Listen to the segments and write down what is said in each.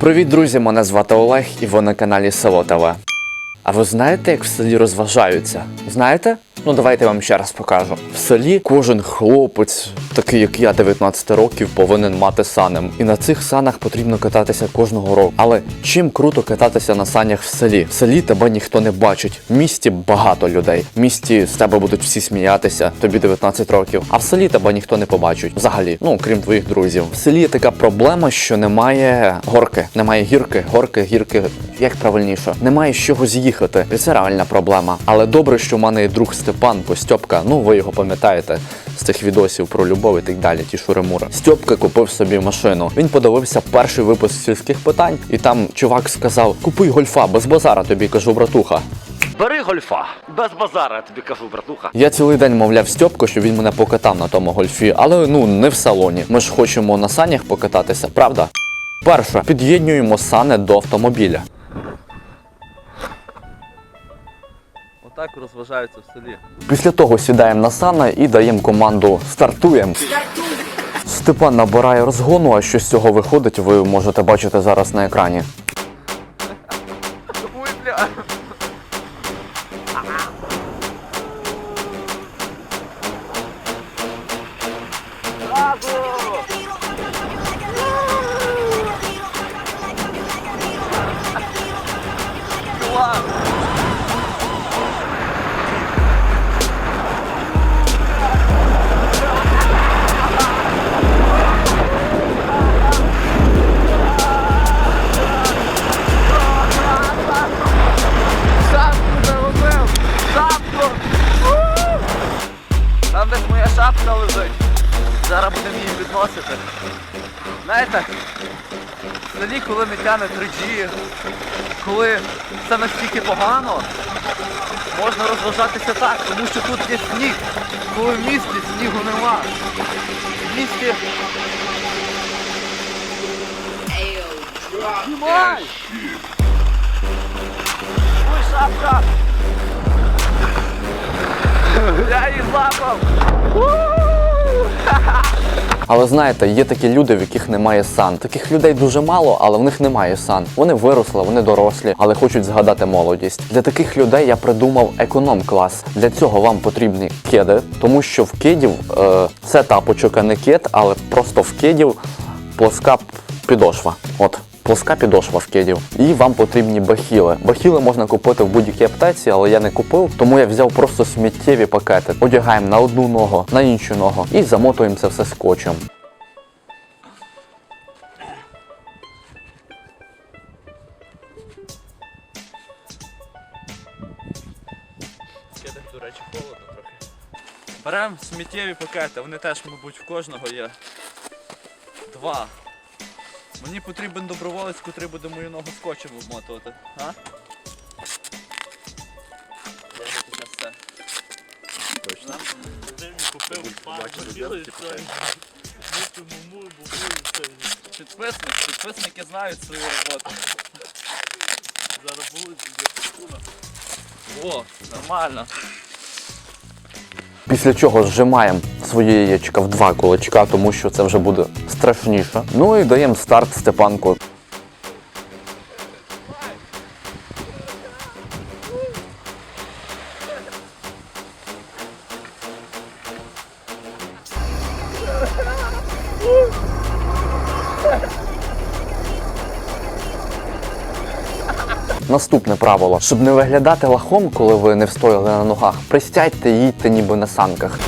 Привіт, друзі! Мене звати Олег і ви на каналі Село ТВ. А ви знаєте, як в селі розважаються? Знаєте? Ну давайте я вам ще раз покажу. В селі кожен хлопець, такий як я, 19 років, повинен мати санем. І на цих санах потрібно кататися кожного року. Але чим круто кататися на санях в селі? В селі тебе ніхто не бачить. В місті багато людей. В місті з тебе будуть всі сміятися, тобі 19 років. А в селі тебе ніхто не побачить. Взагалі, ну крім твоїх друзів. В селі є така проблема, що немає горки, немає гірки, горки, гірки, як правильніше, немає з чого з'їхати. І це реальна проблема. Але добре, що в мене є друг Степан Костьопка. Ну ви його пам'ятаєте з цих відосів про любов і так далі. Ті шуримури. Стьопка купив собі машину. Він подивився перший випуск сільських питань, і там чувак сказав: Купуй гольфа, без базара тобі кажу, братуха. Бери гольфа, без базара, я тобі кажу, братуха. Я цілий день мовляв Стьопку, що він мене покатав на тому гольфі, але ну не в салоні. Ми ж хочемо на санях покататися, правда? Перше, під'єднюємо сани до автомобіля. Отак розважаються в селі. Після того сідаємо на сана і даємо команду стартуємо. Степан набирає розгону, а що з цього виходить, ви можете бачити зараз на екрані. Будемо. Знаєте, в селі, коли не тяне 3G, коли все настільки погано, можна розважатися так, тому що тут є сніг. Коли в місті снігу нема. В місті. Знімай! Ой, шапка! Я її злапав! Але знаєте, є такі люди, в яких немає сан. Таких людей дуже мало, але в них немає сан. Вони виросли, вони дорослі, але хочуть згадати молодість. Для таких людей я придумав економ-клас. Для цього вам потрібні кеди, тому що в кедів е, це тапочок, а не кед, але просто в кедів плоска підошва. От. Плоска підошва в кедів. І вам потрібні бахіли. Бахіли можна купити в будь-якій аптеці, але я не купив, тому я взяв просто сміттєві пакети. Одягаємо на одну ногу, на іншу ногу і замотуємо це все скотчем. Так, до речі, холодно трохи. Беремо сміттєві пакети, вони теж, мабуть, в кожного є. Два. Мені потрібен доброволець, котрий буде мою ногу скотчем обмотувати. А? Я вже тут все. Точно? Підписник, підписники знають свою роботу. Зараз будуть О, нормально. Після чого зжимаємо своє яєчка в два кулачка, тому що це вже буде страшніше. Ну і даємо старт Степанку. Наступне правило, щоб не виглядати лахом, коли ви не встояли на ногах, пристядьте і їдьте ніби на санках.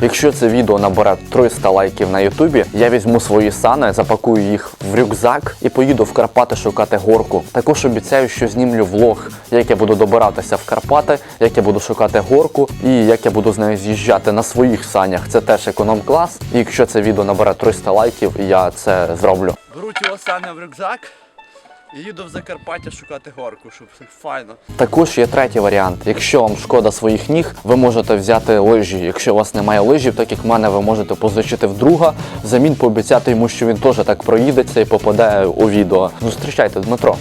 Якщо це відео набере 300 лайків на Ютубі, я візьму свої сани, запакую їх в рюкзак і поїду в Карпати шукати горку. Також обіцяю, що знімлю влог, як я буду добиратися в Карпати, як я буду шукати горку і як я буду з нею з'їжджати на своїх санях. Це теж економ-клас. І якщо це відео набере 300 лайків, я це зроблю. Беру ті сани в рюкзак їду в Закарпаття шукати горку, щоб файно. Також є третій варіант. Якщо вам шкода своїх ніг, ви можете взяти лижі. Якщо у вас немає лижів, так як в мене, ви можете позичити в друга, Замін пообіцяти йому, що він теж так проїдеться і попаде у відео. Зустрічайте Дмитро.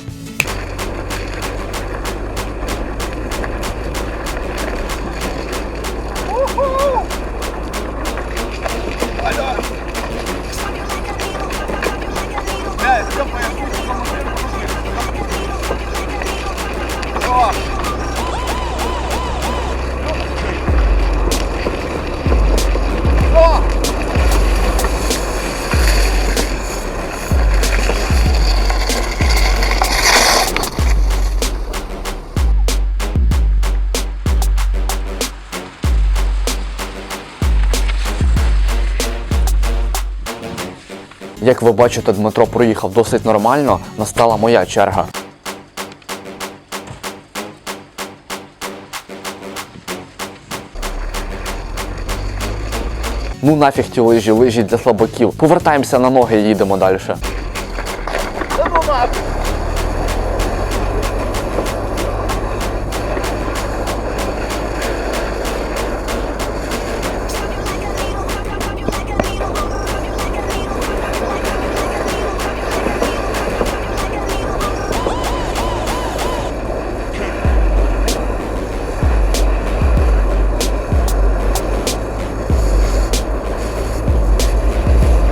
Як ви бачите, Дмитро проїхав досить нормально. Настала моя черга. Ну нафіг ті лижі, лижі для слабаків. Повертаємося на ноги і їдемо далі.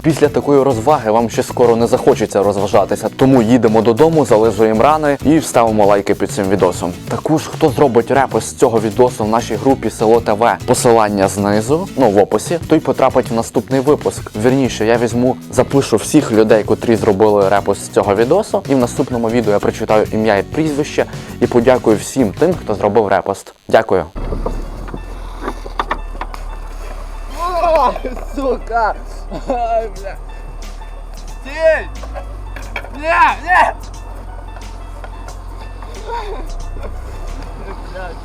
Після такої розваги вам ще скоро не захочеться розважатися, тому їдемо додому, зализуємо рани і ставимо лайки під цим відосом. Також хто зробить репост з цього відосу в нашій групі село ТВ, посилання знизу, ну в описі, той потрапить в наступний випуск. Вірніше, я візьму, запишу всіх людей, котрі зробили репост з цього відосу, і в наступному відео я прочитаю ім'я і прізвище і подякую всім тим, хто зробив репост. Дякую. Ай, сука! Ай, бля! Тень! Бля! не! Блядь!